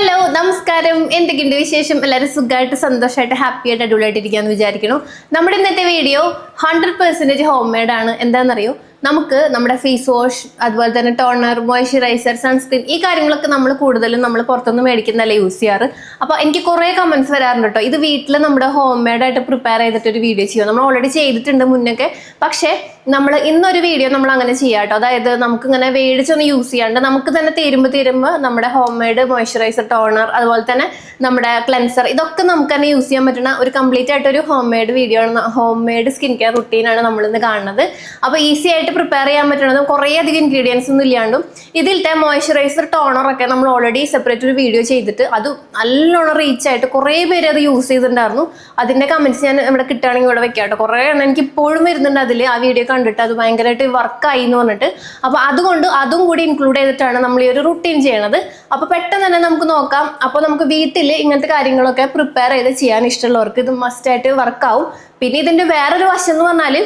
Hello നമസ്കാരം. എന്തൊക്കെയുണ്ട് വിശേഷം? എല്ലാവരും സുഖമായിട്ട് സന്തോഷമായിട്ട് ഹാപ്പി ആയിട്ട് ഇരിക്കാന്ന് വിചാരിക്കുന്നു. നമ്മുടെ ഇന്നത്തെ video hundred percentage home made ആണ്. എന്താണെന്നറിയോ? നമുക്ക് നമ്മുടെ ഫേസ് വാഷ് അതുപോലെ തന്നെ ടോണർ മോയ്സ്ചറൈസർ സൺസ്ക്രീൻ ഈ കാര്യങ്ങളൊക്കെ നമ്മൾ കൂടുതലും നമ്മൾ പുറത്തുനിന്ന് മേടിക്കുന്നതല്ല യൂസ് ചെയ്യാറ്? അപ്പോൾ എനിക്ക് കുറേ കമൻസ് വരാറുണ്ട് കേട്ടോ ഇത് വീട്ടിൽ നമ്മുടെ ഹോം മെയ്ഡ് ആയിട്ട് പ്രിപ്പയർ ചെയ്തിട്ട് ഒരു വീഡിയോ ചെയ്യുക. നമ്മൾ ഓൾറെഡി ചെയ്തിട്ടുണ്ട് മുന്നൊക്കെ. പക്ഷേ നമ്മൾ ഇന്നൊരു വീഡിയോ നമ്മൾ അങ്ങനെ ചെയ്യാം കേട്ടോ അതായത് നമുക്ക് ഇങ്ങനെ മേടിച്ചൊന്ന് യൂസ് ചെയ്യാണ്ട് നമുക്ക് തന്നെ തീരുമ്പോൾ തീരുമ്പോൾ നമ്മുടെ ഹോം മെയ്ഡ് മോയ്സ്ചറൈസർ ടോണർ അതുപോലെ തന്നെ നമ്മുടെ ക്ലെൻസർ ഇതൊക്കെ നമുക്ക് തന്നെ യൂസ് ചെയ്യാൻ പറ്റുന്ന ഒരു കംപ്ലീറ്റ് ആയിട്ട് ഒരു ഹോം മെയ്ഡ് വീഡിയോ ആണ്. ഹോം മെയ്ഡ് സ്കിൻ കെയർ റുട്ടീനാണ് നമ്മളിന്ന് കാണുന്നത്. അപ്പോൾ ഈസി ആയിട്ട് പ്രിപ്പയർ ചെയ്യാൻ പറ്റുന്നതും കുറേ അധികം ഇൻഗ്രീഡിയൻസ് ഒന്നും ഇല്ലാണ്ടും ഇതിലത്തെ മോയ്സ്ചറൈസർ ടോണർ ഒക്കെ നമ്മൾ ഓൾറെഡി സെപ്പറേറ്റ് ഒരു വീഡിയോ ചെയ്തിട്ട് അത് നല്ലോണം റീച്ച് ആയിട്ട് കുറേ പേര് അത് യൂസ് ചെയ്തിട്ടുണ്ടായിരുന്നു. അതിന്റെ കമന്റ്സ് ഞാൻ ഇവിടെ കിട്ടുകയാണെങ്കിൽ ഇവിടെ വെക്കാം കേട്ടോ. കുറേ എണ്ണം എനിക്ക് ഇപ്പോഴും വരുന്നുണ്ട് അതിൽ ആ വീഡിയോ കണ്ടിട്ട് അത് ഭയങ്കരമായിട്ട് വർക്കായി എന്ന് പറഞ്ഞിട്ട്. അപ്പോൾ അതുകൊണ്ട് അതും കൂടി ഇൻക്ലൂഡ് ചെയ്തിട്ടാണ് നമ്മൾ ഈ ഒരു റുട്ടീൻ ചെയ്യണത്. അപ്പോൾ പെട്ടെന്ന് തന്നെ നമുക്ക് നോക്കാം. അപ്പോൾ നമുക്ക് വീട്ടിൽ ഇങ്ങനത്തെ കാര്യങ്ങളൊക്കെ പ്രിപ്പയർ ചെയ്ത് ചെയ്യാൻ ഇഷ്ടമുള്ളവർക്ക് ഇത് മസ്റ്റായിട്ട് വർക്കാവും പിന്നെ ഇതിന്റെ വേറൊരു വശം എന്ന് പറഞ്ഞാൽ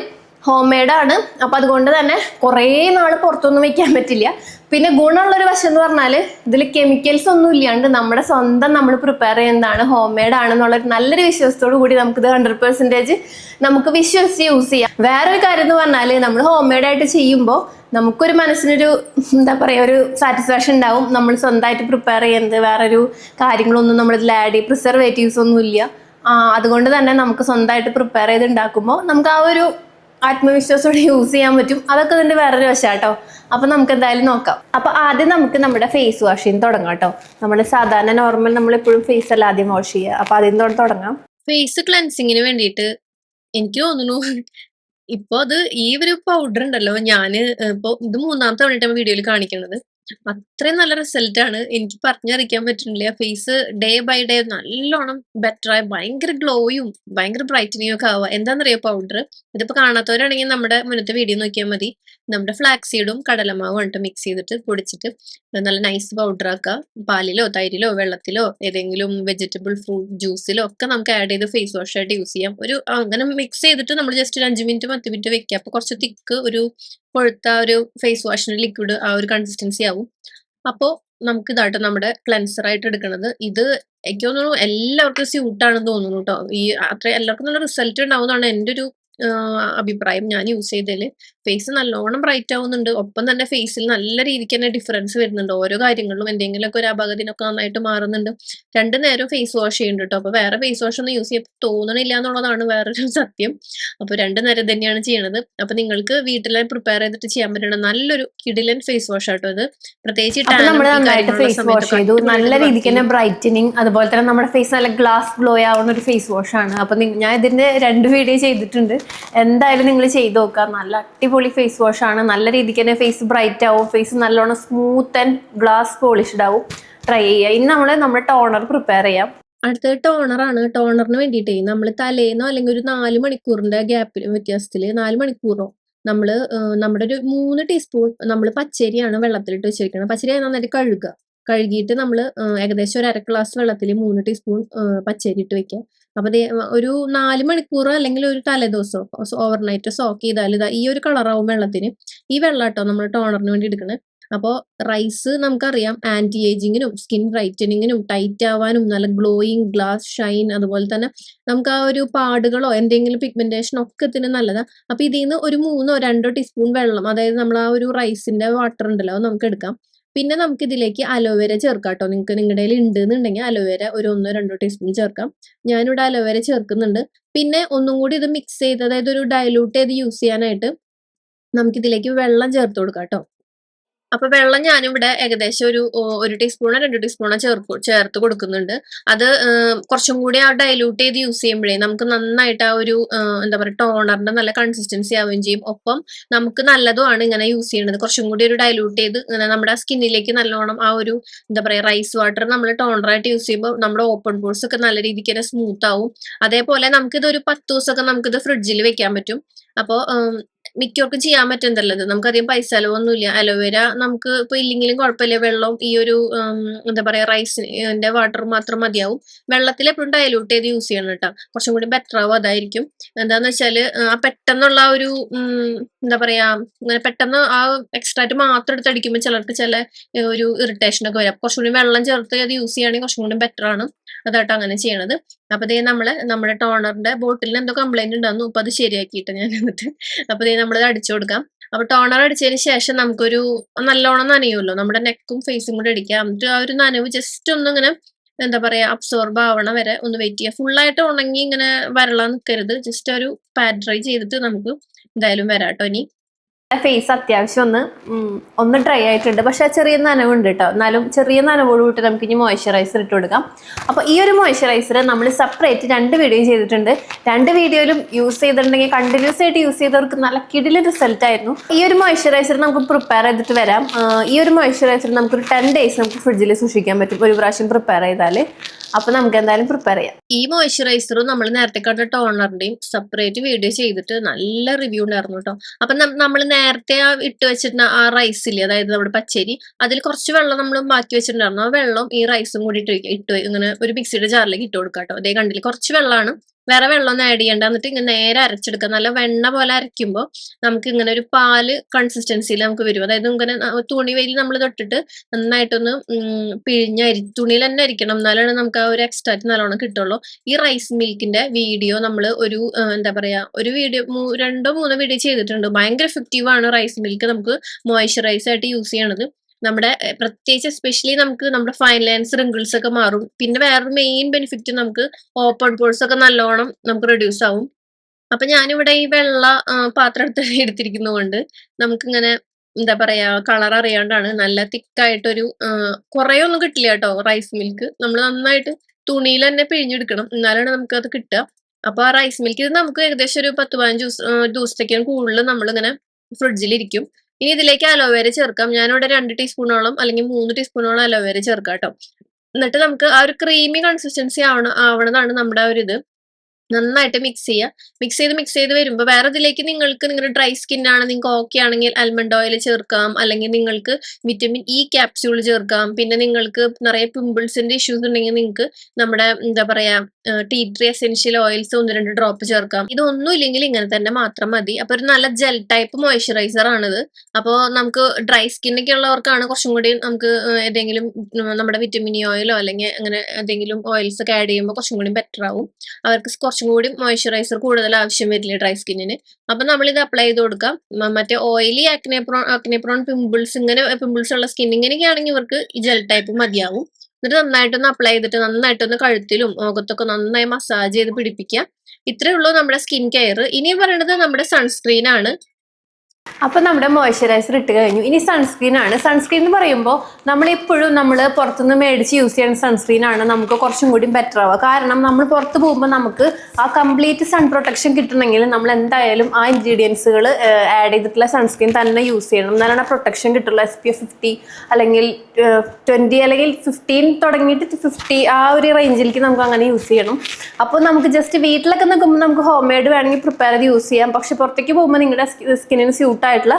ഹോം മെയ്ഡാണ് അപ്പം അതുകൊണ്ട് തന്നെ കുറേ നാൾ പുറത്തൊന്നും വയ്ക്കാൻ പറ്റില്ല. പിന്നെ ഗുണമുള്ളൊരു വശം എന്ന് പറഞ്ഞാൽ ഇതിൽ കെമിക്കൽസ് ഒന്നും ഇല്ലാണ്ട് നമ്മുടെ സ്വന്തം നമ്മൾ പ്രിപ്പയർ ചെയ്യുന്നതാണ് ഹോം മെയ്ഡ് ആണെന്നുള്ള ഒരു നല്ലൊരു വിശ്വാസത്തോടു കൂടി നമുക്കിത് ഹൺഡ്രഡ് പെർസെന്റേജ് നമുക്ക് വിശ്വസിച്ച് യൂസ് ചെയ്യാം. വേറൊരു കാര്യം എന്ന് പറഞ്ഞാൽ നമ്മൾ ഹോം മെയ്ഡ് ആയിട്ട് ചെയ്യുമ്പോൾ നമുക്കൊരു മനസ്സിനൊരു എന്താ പറയുക ഒരു സാറ്റിസ്ഫാക്ഷൻ ഉണ്ടാവും. നമ്മൾ സ്വന്തമായിട്ട് പ്രിപ്പയർ ചെയ്യുന്നത്. വേറൊരു കാര്യങ്ങളൊന്നും നമ്മളിതിൽ ആഡ് ചെയ്യും പ്രിസർവേറ്റീവ്സ് ഒന്നും ഇല്ല. അതുകൊണ്ട് തന്നെ നമുക്ക് സ്വന്തമായിട്ട് പ്രിപ്പയർ ചെയ്ത് ഉണ്ടാക്കുമ്പോൾ നമുക്ക് ആ ഒരു ആത്മവിശ്വാസത്തോടെ യൂസ് ചെയ്യാൻ പറ്റും. അതൊക്കെ ഇതിന്റെ വേറൊരു വശം കേട്ടോ അപ്പൊ നമുക്ക് എന്തായാലും നോക്കാം. അപ്പൊ ആദ്യം നമുക്ക് നമ്മുടെ ഫേസ് വാഷ് വാഷിങ് തുടങ്ങാം കേട്ടോ. നമ്മൾ സാധാരണ നോർമൽ നമ്മൾ എപ്പോഴും ഫേസ് അല്ല ആദ്യം വാഷ് ചെയ്യുക. അപ്പൊ ആദ്യം തുടങ്ങാം. ഫേസ് ക്ലൻസിങ്ങിന് വേണ്ടിയിട്ട് എനിക്ക് തോന്നുന്നു ഇപ്പൊ അത് ഈ ഒരു പൗഡർ ഉണ്ടല്ലോ ഞാൻ ഇപ്പൊ ഇത് മൂന്നാമത്തെ വീഡിയോയിൽ കാണിക്കുന്നത്. അത്രയും നല്ല റിസൾട്ട് ആണ്. എനിക്ക് പറഞ്ഞറിയിക്കാൻ പറ്റുന്നില്ല. ഫേസ് ഡേ ബൈ ഡേ നല്ലോണം ബെറ്റർ ആയി. ഭയങ്കര ഗ്ലോയും ഭയങ്കര ബ്രൈറ്റനിങ് ഒക്കെ ആവുക. എന്താണെന്നറിയോ പൗഡർ ഇതിപ്പോ കാണാത്തവരാണെങ്കിൽ നമ്മുടെ മുന്നത്തെ വീഡിയോ നോക്കിയാൽ മതി. നമ്മുടെ ഫ്ലാക്സീഡും കടലമാവും ഇട്ട് മിക്സ് ചെയ്തിട്ട് പൊടിച്ചിട്ട് നല്ല നൈസ് പൗഡർ ആക്കുക. പാലിലോ തൈരിലോ വെള്ളത്തിലോ ഏതെങ്കിലും വെജിറ്റബിൾ ഫ്രൂട്ട് ജ്യൂസിലോ ഒക്കെ നമുക്ക് ആഡ് ചെയ്ത് ഫേസ് വാഷ് ആയിട്ട് യൂസ് ചെയ്യാം. ഒരു അങ്ങനെ മിക്സ് ചെയ്തിട്ട് നമ്മൾ ജസ്റ്റ് ഒരു അഞ്ച് മിനിറ്റ് പത്ത് മിനിറ്റ് വെക്കുക. അപ്പൊ കുറച്ച് തിക്ക് ഒരു കൊഴുത്ത ഒരു ഫേസ് വാഷിന്റെ ലിക്വിഡ് ആ ഒരു കൺസിസ്റ്റൻസി ആവും. അപ്പോൾ നമുക്ക് ഇതായിട്ട് നമ്മുടെ ക്ലെൻസർ ആയിട്ട് എടുക്കുന്നത് ഇത് എനിക്ക് തോന്നുന്നു എല്ലാവർക്കും സ്യൂട്ടാണെന്ന് തോന്നുന്നു കേട്ടോ ഈ അത്ര എല്ലാവർക്കും നല്ല റിസൾട്ട് ഉണ്ടാവുന്നതാണ് എന്റെ ഒരു അഭിപ്രായം ഞാൻ യൂസ് ചെയ്തതിൽ ഫേസ് നല്ലോണം ബ്രൈറ്റ് ആവുന്നുണ്ട്. ഒപ്പം തന്നെ ഫേസിൽ നല്ല രീതിക്ക് തന്നെ ഡിഫറൻസ് വരുന്നുണ്ട്. ഓരോ കാര്യങ്ങളിലും എന്തെങ്കിലുമൊക്കെ ഒരു അപകടത്തിനൊക്കെ നന്നായിട്ട് മാറുന്നുണ്ട്. രണ്ടു നേരം ഫേസ് വാഷ് ചെയ്യുന്നുണ്ട് കേട്ടോ. അപ്പൊ വേറെ ഫേസ് വാഷ് ഒന്നും യൂസ് ചെയ്യാൻ തോന്നണില്ല എന്നുള്ളതാണ് വേറൊരു സത്യം. അപ്പൊ രണ്ടു നേരം തന്നെയാണ് ചെയ്യണത്. അപ്പൊ നിങ്ങൾക്ക് വീട്ടിലെ പ്രിപ്പയർ ചെയ്തിട്ട് ചെയ്യാൻ പറ്റുന്ന നല്ലൊരു കിഡിലൻ ഫേസ് വാഷ് ആട്ടോ ഇത്. പ്രത്യേകിച്ച് ഫേസ് വാഷ് ചെയ്തു. നല്ല അടിപൊളിയായിട്ട് രീതിക്ക് തന്നെ ബ്രൈറ്റനിങ് അതുപോലെ തന്നെ നമ്മുടെ ഫേസ് നല്ല ഗ്ലാസ് ഗ്ലോ ആവുന്ന ഒരു ഫേസ് വാഷ് ആണ്. അപ്പൊ ഞാൻ ഇതിന്റെ രണ്ട് വീഡിയോ ചെയ്തിട്ടുണ്ട്. എന്തായാലും നിങ്ങൾ ചെയ്ത് നോക്കുക. നല്ല അടിപൊളി ഫേസ് വാഷ് ആണ്. നല്ല രീതിക്ക് തന്നെ ഫേസ് ബ്രൈറ്റ് ആവും. ഫേസ് നല്ലോണം സ്മൂത്ത് ആൻഡ് ഗ്ലാസ് പോളിഷ്ഡ് ആവും. ട്രൈ ചെയ്യുക. ഇനി നമ്മൾ നമ്മുടെ ടോണർ പ്രിപ്പയർ ചെയ്യാം. അടുത്തത് ടോണറാണ് ടോണറിന് വേണ്ടിയിട്ടേ നമ്മൾ തലേന്നോ അല്ലെങ്കിൽ ഒരു നാല് മണിക്കൂറിന്റെ ഗ്യാപ്പിൽ വ്യത്യാസത്തിൽ നാല് മണിക്കൂറോ നമ്മൾ നമ്മുടെ ഒരു മൂന്ന് ടീസ്പൂൺ നമ്മൾ പച്ചരിയാണ് വെള്ളത്തിലിട്ട് വെച്ചിരിക്കുന്നത്. പച്ചരി നന്നായിട്ട് കഴുകുക. കഴുകിയിട്ട് നമ്മൾ ഏകദേശം ഒരു അര ഗ്ലാസ് വെള്ളത്തിൽ മൂന്ന് ടീസ്പൂൺ പച്ചരി ഇട്ട് വെക്കുക. അപ്പൊ ഒരു നാല് മണിക്കൂർ അല്ലെങ്കിൽ ഒരു തലേദിവസം ഓവർനൈറ്റ് സോക്ക് ചെയ്താൽ ഇതാ ഈ ഒരു കളറാവും വെള്ളത്തിന്. ഈ വെള്ളം കേട്ടോ നമ്മൾ ടോണറിന് വേണ്ടി എടുക്കണേ. അപ്പോൾ റൈസ് നമുക്കറിയാം ആന്റി ഏജിങ്ങിനും സ്കിൻ ബ്രൈറ്റനിങ്ങിനും ടൈറ്റ് ആവാനും നല്ല ഗ്ലോയിങ് ഗ്ലാസ് ഷൈൻ അതുപോലെ തന്നെ നമുക്ക് ആ ഒരു പാടുകളോ എന്തെങ്കിലും പിഗ്മെന്റേഷൻ ഒക്കെ ഇതിന് നല്ലതാണ് അപ്പൊ ഇതിൽ നിന്ന് ഒരു മൂന്നോ രണ്ടോ ടീസ്പൂൺ വെള്ളം അതായത് നമ്മൾ ആ ഒരു റൈസിന്റെ വാട്ടർ ഉണ്ടല്ലോ അത് നമുക്ക് എടുക്കാം. പിന്നെ നമുക്ക് ഇതിലേക്ക് അലോവേര ചേർക്കാം കേട്ടോ നിങ്ങൾക്ക് നിങ്ങളുടെ കയ്യിൽ ഉണ്ട് എന്നുണ്ടെങ്കിൽ അലോവേര ഒരു ഒന്നോ രണ്ടോ ടീസ്പൂൺ ചേർക്കാം. ഞാനിവിടെ അലോവേര ചേർക്കുന്നുണ്ട്. പിന്നെ ഒന്നും കൂടി ഇത് മിക്സ് ചെയ്ത് അതായത് ഒരു ഡയലൂട്ട് ചെയ്ത് യൂസ് ചെയ്യാനായിട്ട് നമുക്കിതിലേക്ക് വെള്ളം ചേർത്ത് കൊടുക്കാം കേട്ടോ അപ്പൊ വെള്ളം ഞാനിവിടെ ഏകദേശം ഒരു ഒരു ടീസ്പൂണോ രണ്ട് ടീസ്പൂണോ ചേർക്കും ചേർത്ത് കൊടുക്കുന്നുണ്ട്. അത് കുറച്ചും കൂടി ആ ഡൈലൂട്ട് ചെയ്ത് യൂസ് ചെയ്യുമ്പോഴേ നമുക്ക് നന്നായിട്ട് ആ ഒരു എന്താ പറയുക ടോണറിന്റെ നല്ല കൺസിസ്റ്റൻസി ആവുകയും ചെയ്യും. ഒപ്പം നമുക്ക് നല്ലതുമാണ് ഇങ്ങനെ യൂസ് ചെയ്യുന്നത് കുറച്ചും കൂടി ഒരു ഡൈലൂട്ട് ചെയ്ത് ഇങ്ങനെ നമ്മുടെ സ്കിന്നിലേക്ക് നല്ലോണം ആ ഒരു എന്താ പറയുക റൈസ് വാട്ടർ നമ്മൾ ടോണറായിട്ട് യൂസ് ചെയ്യുമ്പോൾ നമ്മുടെ ഓപ്പൺ പോർസ് ഒക്കെ നല്ല രീതിക്ക് തന്നെ സ്മൂത്ത് ആവും. അതേപോലെ നമുക്കിത് ഒരു പത്ത് ദിവസമൊക്കെ നമുക്കിത് ഫ്രിഡ്ജിൽ വെക്കാൻ പറ്റും. അപ്പോൾ മിക്കവർക്കും ചെയ്യാൻ പറ്റുന്നതല്ലത്. നമുക്കറിയാം പൈസ ചെലവൊന്നുമില്ല. അലോവേര നമുക്ക് ഇപ്പൊ ഇല്ലെങ്കിലും കുഴപ്പമില്ല. വെള്ളം ഈ ഒരു എന്താ പറയാ റൈസിന്റെ വാട്ടർ മാത്രം മതിയാവും. വെള്ളത്തിൽ എപ്പോഴും ഡയലൂട്ട് ചെയ്ത് യൂസ് ചെയ്യണം കേട്ടോ. കുറച്ചും കൂടി ബെറ്റർ ആവും അതായിരിക്കും. എന്താന്ന് വെച്ചാൽ ആ പെട്ടെന്നുള്ള ഒരു എന്താ പറയാ അങ്ങനെ പെട്ടെന്ന് ആ എക്സ്ട്രാറ്റ് മാത്രം എടുത്ത് അടിക്കുമ്പോൾ ചിലർക്ക് ചില ഒരു ഇറിറ്റേഷൻ ഒക്കെ വരാം. കുറച്ചും കൂടി വെള്ളം ചേർത്ത് അത് യൂസ് ചെയ്യുകയാണെങ്കിൽ കുറച്ചും കൂടി ബെറ്റർ ആണ്. അതാട്ടോ അങ്ങനെ ചെയ്യണത്. അപ്പൊ ദേ നമ്മൾ നമ്മുടെ ടോണറിന്റെ ബോട്ടിലിന് എന്തോ കംപ്ലൈന്റ് ഉണ്ടായിരുന്നു അപ്പൊ അത് ശരിയാക്കിയിട്ട് ഞാൻ എന്നിട്ട് അപ്പൊ ദേ നമ്മളത് അടിച്ചു കൊടുക്കാം. അപ്പൊ ടോണർ അടിച്ചതിന് ശേഷം നമുക്കൊരു നല്ലോണം നനയുമല്ലോ. നമ്മുടെ നെക്കും ഫേസും കൂടെ അടിക്കാം. എന്നിട്ട് ആ ഒരു നനവ് ജസ്റ്റ് ഒന്ന് ഇങ്ങനെ എന്താ പറയാ അബ്സോർബ് ആവണ വരെ ഒന്ന് വെയിറ്റ് ചെയ്യുക ഫുള്ളായിട്ട് ഉണങ്ങി ഇങ്ങനെ വരളാൻ നിൽക്കരുത് ജസ്റ്റ് ഒരു പാഡ് ഡ്രൈ ചെയ്തിട്ട് നമുക്ക് എന്തായാലും വരാട്ടോ ഇനി. ഫേസ് അത്യാവശ്യം ഒന്ന് ഒന്ന് ഡ്രൈ ആയിട്ടുണ്ട്. പക്ഷെ ചെറിയ നനവുണ്ട് കേട്ടോ എന്നാലും ചെറിയ നനവോട് കൂട്ടി നമുക്ക് ഇനി മോയ്സ്ചറൈസർ ഇട്ട് കൊടുക്കാം. അപ്പോൾ ഈ ഒരു മോയ്സ്ചറൈസർ നമ്മൾ സെപ്പറേറ്റ് രണ്ട് വീഡിയോ ചെയ്തിട്ടുണ്ട്. രണ്ട് വീഡിയോയിലും യൂസ് ചെയ്തിട്ടുണ്ടെങ്കിൽ കണ്ടിന്യൂസ് ആയിട്ട് യൂസ് ചെയ്തവർക്ക് നല്ല കിടില റിസൾട്ട് ആയിരുന്നു. ഈ ഒരു മോയ്സ്ചറൈസർ നമുക്ക് പ്രിപ്പയർ ചെയ്തിട്ട് വരാം. ഈ ഒരു മോയ്സ്ചറൈസർ നമുക്കൊരു ടെൻ ഡേയ്സ് നമുക്ക് ഫ്രിഡ്ജിൽ സൂക്ഷിക്കാൻ പറ്റും. ഒരു പ്രാവശ്യം പ്രിപ്പയർ ചെയ്താൽ അപ്പോൾ നമുക്ക് എന്തായാലും പ്രിപ്പയർ ചെയ്യാം. ഈ മോയ്സ്ചറൈസറും നമ്മൾ നേരത്തെ കണ്ട ടോണറിന്റെയും സെപ്പറേറ്റ് വീഡിയോ ചെയ്തിട്ട് നല്ല റിവ്യൂ ഉണ്ടായിരുന്നു കേട്ടോ അപ്പൊ നമ്മൾ നേരത്തെ ആ ഇട്ട് വെച്ചിരുന്ന ആ റൈസ് ഇല്ലേ അതായത് നമ്മുടെ പച്ചരി അതിൽ കുറച്ച് വെള്ളം നമ്മൾ ബാക്കി വെച്ചിട്ടുണ്ടായിരുന്നു. ആ വെള്ളം ഈ റൈസും കൂടി ഇട്ട് ഇട്ട് ഇങ്ങനെ ഒരു മിക്സിയുടെ ജാറിലേക്ക് ഇട്ട് കൊടുക്കാം കേട്ടോ അതേ കണ്ടില്ല കുറച്ച് വെള്ളമാണ് വേറെ വെള്ളം ഒന്നും ആഡ് ചെയ്യണ്ട. എന്നിട്ട് ഇങ്ങനെ നേരെ അരച്ചെടുക്കുക. നല്ല വെണ്ണ പോലെ അരയ്ക്കുമ്പോൾ നമുക്ക് ഇങ്ങനെ ഒരു പാൽ കൺസിസ്റ്റൻസിയിൽ നമുക്ക് വരും. അതായത് ഇങ്ങനെ തുണി വെയിൽ നമ്മൾ തൊട്ടിട്ട് നന്നായിട്ടൊന്ന് പിഴിഞ്ഞരി തുണിയിൽ തന്നെ അരിക്കണം. എന്നാലാണ് നമുക്ക് ആ ഒരു എക്സ്ട്രാറ്റ് നല്ലോണം കിട്ടുള്ളൂ. ഈ റൈസ് മിൽക്കിന്റെ വീഡിയോ നമ്മൾ ഒരു എന്താ പറയാ ഒരു വീഡിയോ രണ്ടോ മൂന്നോ വീഡിയോ ചെയ്തിട്ടുണ്ട്. ഭയങ്കര എഫക്റ്റീവ് ആണ് റൈസ് മിൽക്ക് നമുക്ക് മോയ്സ്ചറൈസ് ആയിട്ട് യൂസ് ചെയ്യണത്. നമ്മുടെ പ്രത്യേകിച്ച് എസ്പെഷ്യലി നമുക്ക് നമ്മുടെ ഫൈൻ ലൈൻസ് റിങ്കിൾസ് ഒക്കെ മാറും. പിന്നെ വേറൊരു മെയിൻ ബെനിഫിറ്റ് നമുക്ക് ഓപ്പൺ പോൾസ് ഒക്കെ നല്ലോണം നമുക്ക് റെഡ്യൂസ് ആവും. അപ്പൊ ഞാനിവിടെ ഈ വെള്ള പാത്രം എടുത്ത് എടുത്തിരിക്കുന്നതുകൊണ്ട് നമുക്കിങ്ങനെ എന്താ പറയാ കളർ അറിയാണ്ടാണ്. നല്ല തിക്കായിട്ടൊരു കുറേ ഒന്നും കിട്ടില്ല കേട്ടോ റൈസ് മിൽക്ക് നമ്മൾ നന്നായിട്ട് തുണിയിൽ തന്നെ പിഴിഞ്ഞെടുക്കണം. എന്നാലാണ് നമുക്ക് അത് കിട്ടുക. അപ്പൊ ആ റൈസ് മിൽക്ക് ഇത് നമുക്ക് ഏകദേശം ഒരു പത്ത് പതിനഞ്ച് ദിവസം ദിവസത്തേക്കാണ് കൂടുതൽ നമ്മളിങ്ങനെ ഫ്രിഡ്ജിലിരിക്കും ഇനി ഇതിലേക്ക് അലോവേര ചേർക്കാം. ഞാനിവിടെ രണ്ട് ടീസ്പൂണോളം അല്ലെങ്കിൽ മൂന്ന് ടീസ്പൂണോളം അലോവേര ചേർക്കാം കേട്ടോ എന്നിട്ട് നമുക്ക് ആ ഒരു ക്രീമി കൺസിസ്റ്റൻസി ആവണ ആവണതാണ് നമ്മുടെ ആ ഒരു ഇത്. നന്നായിട്ട് മിക്സ് ചെയ്യുക മിക്സ് ചെയ്ത് മിക്സ് ചെയ്ത് വരുമ്പോൾ വേറെ ഇതിലേക്ക് നിങ്ങൾക്ക് നിങ്ങളുടെ ഡ്രൈ സ്കിൻ ആണ് നിങ്ങൾക്ക് ഓക്കെ ആണെങ്കിൽ ആൽമണ്ട് ഓയിൽ ചേർക്കാം. അല്ലെങ്കിൽ നിങ്ങൾക്ക് വിറ്റമിൻ ഇ ക്യാപ്സ്യൂൾ ചേർക്കാം. പിന്നെ നിങ്ങൾക്ക് നിറയെ പിമ്പിൾസിന്റെ ഇഷ്യൂസ് ഉണ്ടെങ്കിൽ നിങ്ങൾക്ക് നമ്മുടെ എന്താ പറയാ ടീ ട്രീ എസെൻഷ്യൽ ഓയിൽസ് ഒന്ന് രണ്ട് ഡ്രോപ്പ് ചേർക്കാം. ഇതൊന്നും ഇല്ലെങ്കിൽ ഇങ്ങനെ തന്നെ മാത്രം മതി. അപ്പൊ ഒരു നല്ല ജെൽ ടൈപ്പ് മോയ്സ്ചറൈസർ ആണിത്. അപ്പോൾ നമുക്ക് ഡ്രൈ സ്കിന്നൊക്കെ ഉള്ളവർക്കാണ് കുറച്ചും കൂടി നമുക്ക് ഏതെങ്കിലും നമ്മുടെ വിറ്റമിൻ ഇ ഓയിലോ അല്ലെങ്കിൽ അങ്ങനെ എന്തെങ്കിലും ഓയിൽസ് ഒക്കെ ആഡ് ചെയ്യുമ്പോൾ കുറച്ചും കൂടി ബെറ്റർ ആവും. അവർക്ക് കുറച്ചും കൂടി മോയ്സ്ചറൈസർ കൂടുതൽ ആവശ്യം വരില്ല ഡ്രൈ സ്കിന്നിന് അപ്പൊ നമ്മൾ ഇത് അപ്ലൈ ചെയ്ത് കൊടുക്കാം. മറ്റേ oily acne prone acne prone pimples ഇങ്ങനെ പിമ്പിൾസ് ഉള്ള സ്കിൻ ഇങ്ങനെയൊക്കെ ആണെങ്കിൽ ഇവർക്ക് ഈ ജെൽ ടൈപ്പ് മതിയാവും. എന്നിട്ട് നന്നായിട്ടൊന്ന് അപ്ലൈ ചെയ്തിട്ട് നന്നായിട്ടൊന്ന് കഴുത്തിലും മുഖത്തൊക്കെ നന്നായി മസാജ് ചെയ്ത് പിടിപ്പിക്കുക. ഇത്രയേ ഉള്ളൂ നമ്മുടെ സ്കിൻ കെയർ ഇനി പറയുന്നത് നമ്മുടെ സൺസ്ക്രീൻ ആണ്. അപ്പോൾ നമ്മുടെ മോയ്സ്ചറൈസർ ഇട്ട് കഴിഞ്ഞു. ഇനി സൺസ്ക്രീൻ ആണ്. സൺസ്ക്രീൻ എന്ന് പറയുമ്പോൾ നമ്മൾ എപ്പോഴും നമ്മൾ പുറത്തുനിന്ന് മേടിച്ച് യൂസ് ചെയ്യുന്ന സൺസ്ക്രീൻ ആണ് നമുക്ക് കുറച്ചും കൂടി ബെറ്റർ ആവുക. കാരണം നമ്മൾ പുറത്ത് പോകുമ്പോൾ നമുക്ക് ആ കംപ്ലീറ്റ് സൺ പ്രൊട്ടക്ഷൻ കിട്ടണമെങ്കിൽ നമ്മൾ എന്തായാലും ആ ഇൻഗ്രീഡിയൻസുകൾ ആഡ് ചെയ്തിട്ടുള്ള സൺസ്ക്രീൻ തന്നെ യൂസ് ചെയ്യണം. എന്നാലാണ് പ്രൊട്ടക്ഷൻ കിട്ടുള്ളൂ. എസ് പി എഫ് ഫിഫ്റ്റി അല്ലെങ്കിൽ ട്വന്റി അല്ലെങ്കിൽ ഫിഫ്റ്റീൻ തുടങ്ങിയിട്ട് ഫിഫ്റ്റി ആ ഒരു റേഞ്ചിലേക്ക് നമുക്ക് അങ്ങനെ യൂസ് ചെയ്യണം. അപ്പോൾ നമുക്ക് ജസ്റ്റ് വീട്ടിലൊക്കെ നിൽക്കുമ്പോൾ നമുക്ക് ഹോം മെയ്ഡ് വേണമെങ്കിൽ പ്രിപ്പയർ ചെയ്ത് യൂസ് ചെയ്യാം. പക്ഷെ പുറത്തേക്ക് പോകുമ്പോൾ നിങ്ങളുടെ സ്കിന്നിന് ആയിട്ടുള്ള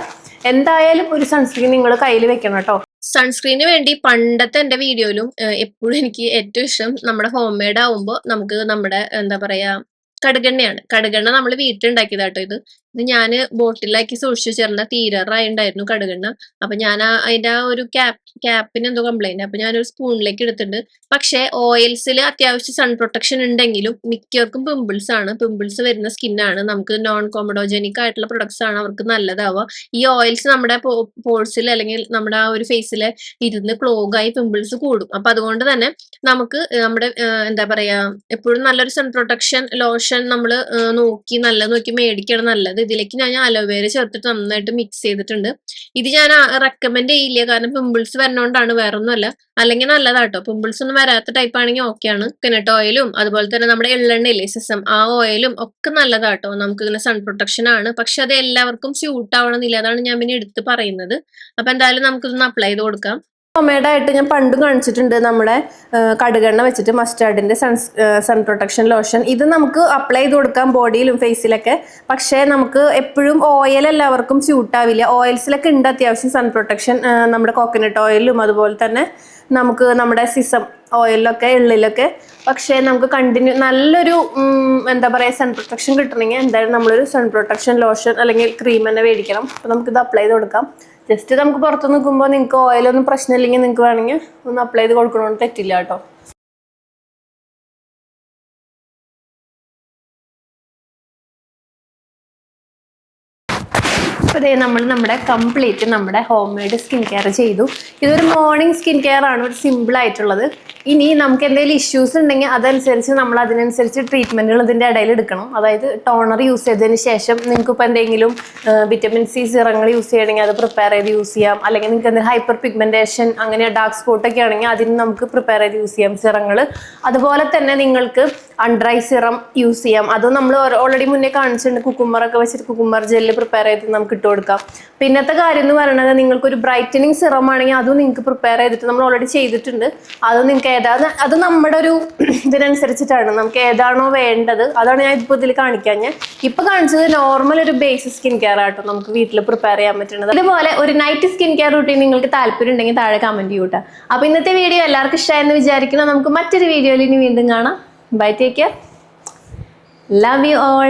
എന്തായാലും ഒരു സൺസ്ക്രീൻ നിങ്ങൾ കയ്യിൽ വെക്കണം കേട്ടോ. സൺസ്ക്രീന് വേണ്ടി പണ്ടത്തെ എന്റെ വീഡിയോയിലും എപ്പോഴും എനിക്ക് ഏറ്റവും ഇഷ്ടം നമ്മുടെ ഹോം മെയ്ഡ് ആവുമ്പോൾ നമുക്ക് നമ്മുടെ എന്താ പറയാ കടുകെണ്ണയാണ്. കടുകെണ്ണ നമ്മൾ വീട്ടിലുണ്ടാക്കിയതാട്ടോ ഇത്. ഇത് ഞാൻ ബോട്ടിലാക്കി സൂക്ഷിച്ചു ചേർന്ന തീരറായി ഉണ്ടായിരുന്നു കടുകെണ്ണ. അപ്പൊ ഞാൻ അതിന്റെ ആ ഒരു ക്യാപ് ക്യാപ്പിന് എന്തോ കംപ്ലൈന്റ് അപ്പൊ ഞാനൊരു സ്പൂണിലേക്ക് എടുത്തിട്ടുണ്ട്. പക്ഷേ ഓയിൽസിൽ അത്യാവശ്യം സൺ പ്രൊട്ടക്ഷൻ ഉണ്ടെങ്കിലും മിക്കവർക്കും പിമ്പിൾസ് ആണ്. പിമ്പിൾസ് വരുന്ന സ്കിന്നാണ് നമുക്ക് നോൺ കോമഡോജനിക് ആയിട്ടുള്ള പ്രൊഡക്ട്സ് ആണ് അവർക്ക് നല്ലതാവുക. ഈ ഓയിൽസ് നമ്മുടെ പോൾസിൽ അല്ലെങ്കിൽ നമ്മുടെ ആ ഒരു ഫേസിൽ ഇരുന്ന് ക്ലോഗ് ആയി പിമ്പിൾസ് കൂടും. അപ്പൊ അതുകൊണ്ട് തന്നെ നമുക്ക് നമ്മുടെ എന്താ പറയാ എപ്പോഴും നല്ലൊരു സൺ പ്രൊട്ടക്ഷൻ ലോഷൻ നമ്മൾ നോക്കി നല്ല നോക്കി മേടിക്കണം നല്ലത്. ഇതിലേക്ക് ഞാൻ അലോവേര ചേർത്തിട്ട് നന്നായിട്ട് മിക്സ് ചെയ്തിട്ടുണ്ട്. ഇത് ഞാൻ റെക്കമെൻഡ് ചെയ്യില്ല. കാരണം പിമ്പിൾസ് വരണോണ്ടാണ് വേറെ ഒന്നുമല്ല അല്ലെങ്കിൽ നല്ലതാട്ടോ. പിമ്പിൾസ് ഒന്നും വരാത്ത ടൈപ്പ് ആണെങ്കിൽ ഓക്കെയാണ് കിനട്ട് ഓയിലും അതുപോലെ തന്നെ നമ്മുടെ എള്ളെണ്ണയില്ലേ സിസം ആ ഓയിലും ഒക്കെ നല്ലതാട്ടോ. നമുക്ക് ഇങ്ങനെ സൺ പ്രൊട്ടക്ഷൻ ആണ്. പക്ഷെ അത് എല്ലാവർക്കും സ്യൂട്ട് ആവണമെന്നില്ല. അതാണ് ഞാൻ പിന്നെ എടുത്ത് പറയുന്നത്. അപ്പൊ എന്തായാലും നമുക്കിതൊന്ന് അപ്ലൈ ചെയ്ത് കൊടുക്കാം. ഹോംമെയ്ഡ് ആയിട്ട് ഞാൻ പണ്ടും കാണിച്ചിട്ടുണ്ട് നമ്മുടെ കടുകെണ്ണ വെച്ചിട്ട് മസ്റ്റാർഡിന്റെ സൺ സൺ പ്രൊട്ടക്ഷൻ ലോഷൻ ഇത് നമുക്ക് അപ്ലൈ ചെയ്ത് കൊടുക്കാം ബോഡിയിലും ഫേസിലൊക്കെ പക്ഷേ നമുക്ക് എപ്പോഴും ഓയിൽ എല്ലാവർക്കും സ്യൂട്ട് ആവില്ല. ഓയിൽസിലൊക്കെ ഉണ്ട് അത്യാവശ്യം സൺ പ്രൊട്ടക്ഷൻ നമ്മുടെ കോക്കനട്ട് ഓയിലും അതുപോലെ തന്നെ നമുക്ക് നമ്മുടെ സിസം ഓയിലൊക്കെ എള്ളിലൊക്കെ. പക്ഷേ നമുക്ക് കണ്ടിന്യൂ നല്ലൊരു എന്താ പറയുക സൺ പ്രൊട്ടക്ഷൻ കിട്ടണമെങ്കിൽ എന്തായാലും നമ്മളൊരു സൺ പ്രൊട്ടക്ഷൻ ലോഷൻ അല്ലെങ്കിൽ ക്രീം തന്നെ മേടിക്കണം. അപ്പോൾ നമുക്കിത് അപ്ലൈ ചെയ്ത് കൊടുക്കാം. ജസ്റ്റ് നമുക്ക് പുറത്ത് നിൽക്കുമ്പോൾ നിങ്ങൾക്ക് ഓയിലൊന്നും പ്രശ്നമില്ലെങ്കിൽ നിങ്ങൾക്ക് വേണമെങ്കിൽ ഒന്ന് അപ്ലൈ ചെയ്ത് കൊടുക്കണമെന്ന് തെറ്റില്ല കേട്ടോ. അപ്പോൾ ഇതേ നമ്മൾ നമ്മുടെ കംപ്ലീറ്റ് നമ്മുടെ ഹോം മെയ്ഡ് സ്കിൻ കെയർ ചെയ്തു. ഇതൊരു മോർണിംഗ് സ്കിൻ കെയർ ആണ്. ഒരു സിമ്പിൾ ആയിട്ടുള്ളത്. ഇനി നമുക്ക് എന്തെങ്കിലും ഇഷ്യൂസ് ഉണ്ടെങ്കിൽ അതനുസരിച്ച് നമ്മൾ അതിനനുസരിച്ച് ട്രീറ്റ്മെന്റുകൾ ഇതിന്റെ ഇടയിൽ എടുക്കണം. അതായത് ടോണർ യൂസ് ചെയ്തതിന് ശേഷം നിങ്ങൾക്ക് ഇപ്പോൾ എന്തെങ്കിലും വിറ്റമിൻ സി സിറങ്ങൾ യൂസ് ചെയ്യണമെങ്കിൽ അത് പ്രിപ്പയർ ചെയ്ത് യൂസ് ചെയ്യാം. അല്ലെങ്കിൽ നിങ്ങൾക്ക് എന്തെങ്കിലും ഹൈപ്പർ പിഗ്മെന്റേഷൻ അങ്ങനെ ഡാർക്ക് സ്പോട്ടൊക്കെ ആണെങ്കിൽ അതിന് നമുക്ക് പ്രിപ്പയർ ചെയ്ത് യൂസ് ചെയ്യാം സിറങ്ങൾ. അതുപോലെ തന്നെ നിങ്ങൾക്ക് അൺഡ്രൈ സിറം യൂസ് ചെയ്യാം. അതും നമ്മൾ ഓൾറെഡി മുന്നേ കാണിച്ചിട്ടുണ്ട്. കുക്കുമ്പറൊക്കെ വെച്ചിട്ട് കുക്കുമ്പർ ജെല്ല് പ്രിപ്പയർ ചെയ്തിട്ട് നമുക്ക് ഇട്ട് കൊടുക്കാം. പിന്നത്തെ കാര്യം എന്ന് പറയുന്നത് നിങ്ങൾക്ക് ഒരു ബ്രൈറ്റനിങ് സിറം ആണെങ്കിൽ അതും നിങ്ങൾക്ക് പ്രിപ്പയർ ചെയ്തിട്ട് നമ്മൾ ഓൾറെഡി ചെയ്തിട്ടുണ്ട്. അത് നിങ്ങൾക്ക് ഏതാ അത് നമ്മുടെ ഒരു ഇതിനനുസരിച്ചിട്ടാണ്. നമുക്ക് ഏതാണോ വേണ്ടത്. അതാണ് ഞാൻ ഇപ്പോൾ ഇതിൽ കാണിക്കാൻ. ഞാൻ ഇപ്പം കാണിച്ചത് നോർമൽ ഒരു ബേസ് സ്കിൻ കെയർ ആട്ടോ നമുക്ക് വീട്ടിൽ പ്രിപ്പയർ ചെയ്യാൻ പറ്റുന്നത് ഇതുപോലെ ഒരു നൈറ്റ് സ്കിൻ കെയർ റൂട്ടീൻ നിങ്ങൾക്ക് താല്പര്യം ഉണ്ടെങ്കിൽ താഴെ കമന്റ് ചെയ്യൂട്ടോ അപ്പോൾ ഇന്നത്തെ വീഡിയോ എല്ലാവർക്കും ഇഷ്ടമായെന്ന് വിചാരിക്കണം നമുക്ക് മറ്റൊരു വീഡിയോയിൽ ഇനി വീണ്ടും കാണാം. Bye, take care. Love you all.